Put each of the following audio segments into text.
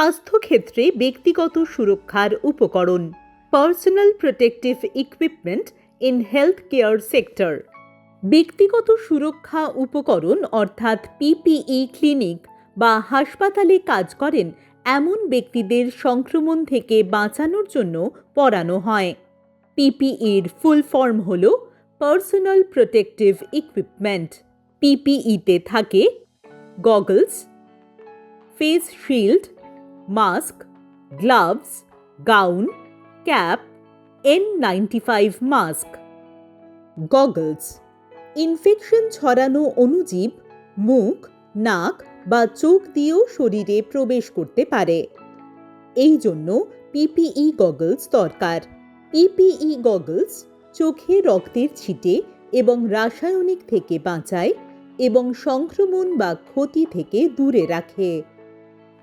স্বাস্থ্যক্ষেত্রে ব্যক্তিগত সুরক্ষার উপকরণ personal protective equipment in health care sector ব্যক্তিগত সুরক্ষা উপকরণ অর্থাৎ পিপিই ক্লিনিক বা হাসপাতালে কাজ করেন এমন ব্যক্তিদের সংক্রমণ থেকে বাঁচানোর জন্য পড়ানো হয়। পিপিইর ফুল ফর্ম হল পার্সোনাল প্রোটেক্টিভ ইকুইপমেন্ট পিপিইতে থাকে goggles face shield mask gloves gown cap N ninety five mask goggles infection ছড়ানো অণুজীব মুখ, নাক বা চোখ দিয়েও শরীরে প্রবেশ করতে পারে। এই জন্য পিপিই গগলস দরকার। পিপিই গগলস চোখে রক্তের ছিটে এবং রাসায়নিক থেকে বাঁচায় এবং সংক্রমণ বা ক্ষতি থেকে দূরে রাখে।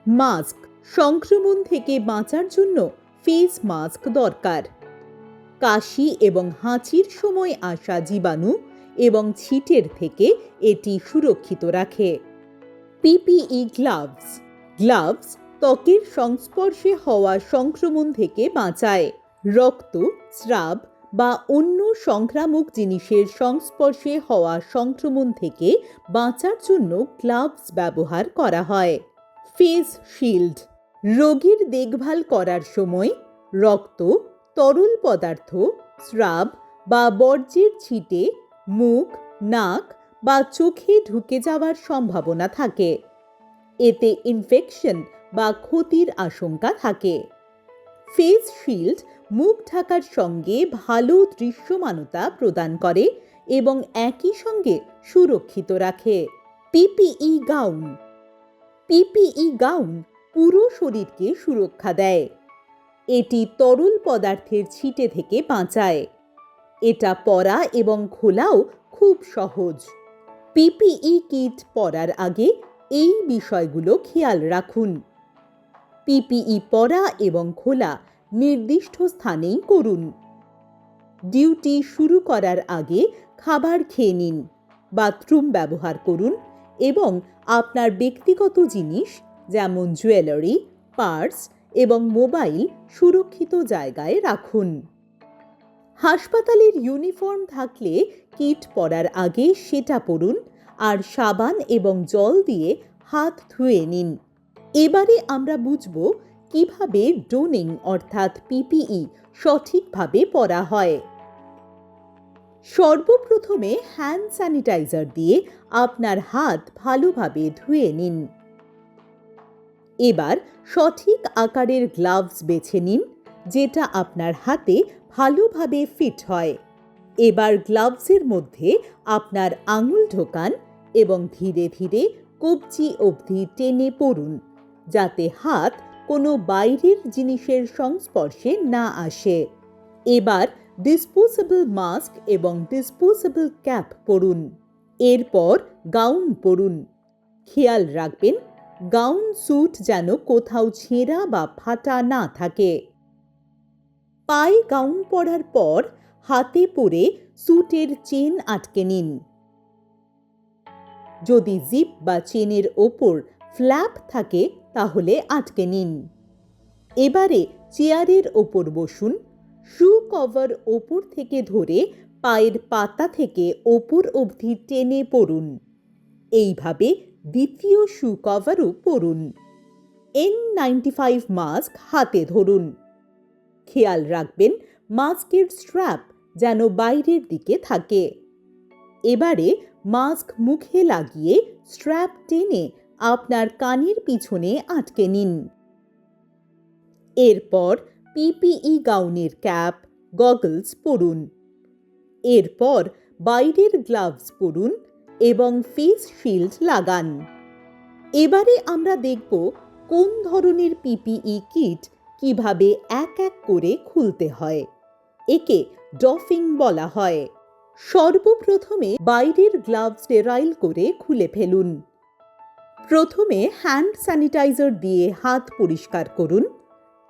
মাস্ক সংক্রমণ থেকে বাঁচার জন্য ফেস মাস্ক দরকার। কাশি এবং হাঁচির সময় আসা জীবাণু এবং ছিটের থেকে এটি সুরক্ষিত রাখে। PPE gloves. গ্লাভস ত্বকের সংস্পর্শে হওয়া সংক্রমণ থেকে বাঁচায়। রক্ত, স্রাব বা অন্য সংক্রামক জিনিসের সংস্পর্শে হওয়া সংক্রমণ থেকে বাঁচার জন্য গ্লাভস ব্যবহার করা হয়। Face shield. রোগীর দেখভাল করার সময় রক্ত, তরল পদার্থ, স্রাব বা বর্জ্যের ছিটে, মুখ, নাক বা চোখে ঢুকে যাওয়ার সম্ভাবনা থাকে। এতে ইনফেকশন বা ক্ষতির আশঙ্কা থাকে। ফেস শিল্ড মুখ ঢাকার সঙ্গে ভালো দৃশ্যমানতা প্রদান করে এবং একই সঙ্গে সুরক্ষিত রাখে। পিপিই গাউন পিপিই গাউন পুরো শরীরকে সুরক্ষা দেয়। এটি তরল পদার্থের ছিটে থেকে বাঁচায়। এটা পরা এবং খোলাও খুব সহজ। পিপিই কিট পরার আগে এই বিষয়গুলো খেয়াল রাখুন। পিপিই পরা এবং খোলা নির্দিষ্ট স্থানেই করুন। ডিউটি শুরু করার আগে খাবার খেয়ে নিন, বাথরুম ব্যবহার করুন এবং আপনার ব্যক্তিগত জিনিস যেমন জুয়েলারি পার্স এবং মোবাইল সুরক্ষিত জায়গায় রাখুন। হাসপাতালের ইউনিফর্ম থাকলে কিট পরার আগে সেটা পরুন আর সাবান এবং জল দিয়ে হাত ধুয়ে নিন। এবারে আমরা বুঝব কীভাবে ডোনিং অর্থাৎ পিপিই সঠিকভাবে পরা হয়। সর্বপ্রথমে হ্যান্ড স্যানিটাইজার দিয়ে আপনার হাত ভালোভাবে ধুয়ে নিন। এবার সঠিক আকারের গ্লাভস বেছে নিন, যেটা আপনার হাতে ভালোভাবে ফিট হয়। এবার গ্লাভসের মধ্যে আপনার আঙুল ঢোকান এবং ধীরে ধীরে কবজি অবধি টেনে পড়ুন, যাতে হাত কোনো বাইরের জিনিসের সংস্পর্শে না আসে। এবার ডিসপোজেবল মাস্ক এবং ডিসপোজেবল ক্যাপ পরুন এরপর গাউন পরুন খেয়াল রাখবেন গাউন স্যুট যেন কোথাও ছেঁড়া বা ফাটা না থাকে। পায়ে গাউন পরার পর হাতে পরে স্যুটের চেন আটকে নিন। যদি জিপ বা চেনের ওপর ফ্ল্যাপ থাকে তাহলে আটকে নিন। এবারে চেয়ারের ওপর বসুন। শু কভার ওপর থেকে ধরে পায়ের পাতা থেকে ওপর অবধি টেনে পড়ুন। এইভাবে দ্বিতীয় শু কভারও পরুন এন নাইনটি ফাইভ মাস্ক হাতে ধরুন। খেয়াল রাখবেন, মাস্কের স্ট্র্যাপ যেন বাইরের দিকে থাকে। এবারে মাস্ক মুখে লাগিয়ে স্ট্র্যাপ টেনে আপনার কানের পিছনে আটকে নিন। এরপর পিপিই গাউনের ক্যাপ গগলস পরুন এরপর বাইরের গ্লাভস পরুন এবং ফেস শিল্ড লাগান। এবারে আমরা দেখব কোন ধরনের পিপিই কিট কীভাবে এক এক করে খুলতে হয়। একে ডফিং বলা হয়। সর্বপ্রথমে বাইরের গ্লাভ স্টেরাইল করে খুলে ফেলুন। প্রথমে হ্যান্ড স্যানিটাইজার দিয়ে হাত পরিষ্কার করুন।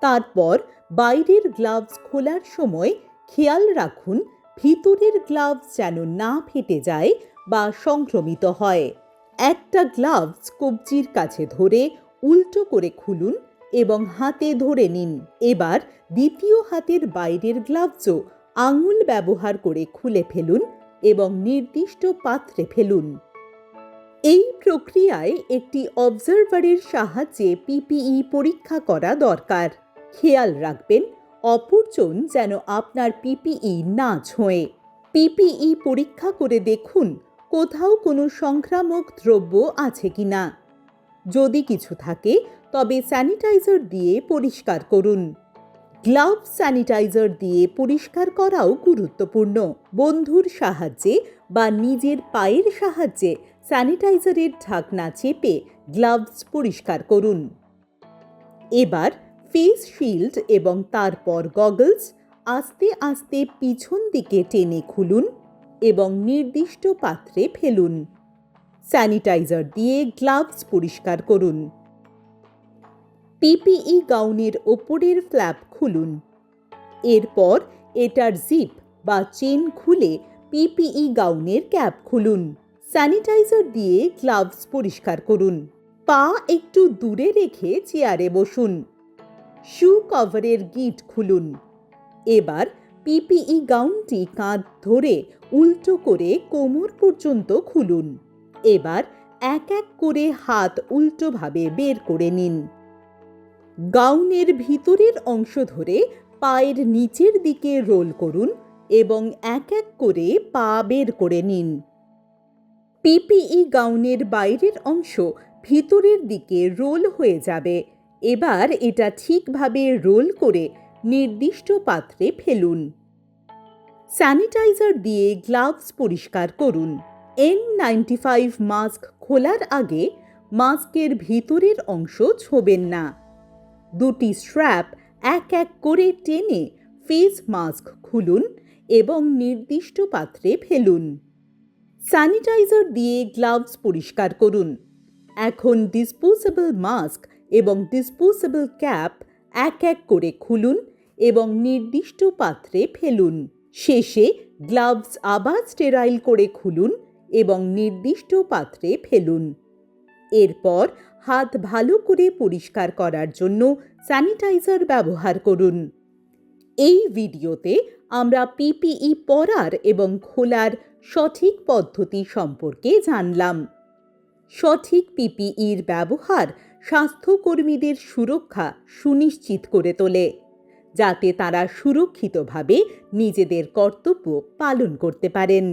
তারপর বাইরের গ্লাভস খোলার সময় খেয়াল রাখুন, ভিতরের গ্লাভস যেন না ফেটে যায় বা সংক্রমিত হয়। একটা গ্লাভস কবজির কাছে ধরে উল্টো করে খুলুন এবং হাতে ধরে নিন। এবার দ্বিতীয় হাতের বাইরের গ্লাভসও আঙুল ব্যবহার করে খুলে ফেলুন এবং নির্দিষ্ট পাত্রে ফেলুন। এই প্রক্রিয়ায় একটি অবজারভারের সাহায্যে পিপিই পরীক্ষা করা দরকার। খেয়াল রাখবেন অপরজন যেন আপনার পিপিই না ছোঁয়ে। পিপিই পরীক্ষা করে দেখুন কোথাও কোনো সংক্রামক দ্রব্য আছে কি না? যদি কিছু থাকে, তবে স্যানিটাইজার দিয়ে পরিষ্কার করুন। গ্লাভ স্যানিটাইজার দিয়ে পরিষ্কার করাও গুরুত্বপূর্ণ। বন্ধুর সাহায্যে বা নিজের পায়ের সাহায্যে স্যানিটাইজারের ঢাকনা চেপে গ্লাভস পরিষ্কার করুন। এবার ফেস শিল্ড এবং তারপর গগলস আস্তে আস্তে পিছন দিকে টেনে খুলুন। এবং নির্দিষ্ট পাত্রে ফেলুন। স্যানিটাইজার দিয়ে গ্লাভস পরিষ্কার করুন। পিপিই গাউনের ওপরের ফ্ল্যাপ খুলুন। এরপর এটার জিপ বা চেন খুলে পিপিই গাউনের ক্যাপ খুলুন। স্যানিটাইজার দিয়ে গ্লাভস পরিষ্কার করুন। পা একটু দূরে রেখে চেয়ারে বসুন। শু কভারের গিট খুলুন। এবার পিপিই গাউনটি কাঁধ ধরে উল্টো করে কোমর পর্যন্ত খুলুন। এবার এক এক করে হাত উল্টোভাবে বের করে নিন। গাউনের ভিতরের অংশ ধরে পায়ের নিচের দিকে রোল করুন এবং এক এক করে পা বের করে নিন। পিপিই গাউনের বাইরের অংশ ভিতরের দিকে রোল হয়ে যাবে। এবার এটা ঠিকভাবে রোল করে নির্দিষ্ট পাত্রে ফেলুন। স্যানিটাইজার দিয়ে গ্লাভস পরিষ্কার করুন। এন নাইনটি ফাইভ মাস্ক খোলার আগে মাস্কের ভিতরের অংশ ছোবেন না। দুটি স্ট্র্যাপ এক এক করে টেনে ফেস মাস্ক খুলুন এবং নির্দিষ্ট পাত্রে ফেলুন। স্যানিটাইজার দিয়ে গ্লাভস পরিষ্কার করুন। এখন ডিসপোজেবল মাস্ক এবং ডিসপোজেবল ক্যাপ এক এক করে খুলুন এবং নির্দিষ্ট পাত্রে ফেলুন। শেষে গ্লাভস আবার স্টেরাইল করে খুলুন এবং নির্দিষ্ট পাত্রে ফেলুন। এরপর হাত ভালো করে পরিষ্কার করার জন্য স্যানিটাইজার ব্যবহার করুন। এই ভিডিওতে আমরা পিপিই পরার এবং খোলার সঠিক পদ্ধতি সম্পর্কে জানলাম। সঠিক পিপিইর ব্যবহার স্বাস্থ্যকর্মীদের সুরক্ষা সুনিশ্চিত করে তোলে যাতে তারা সুরক্ষিতভাবে নিজেদের কর্তব্য পালন করতে পারেন।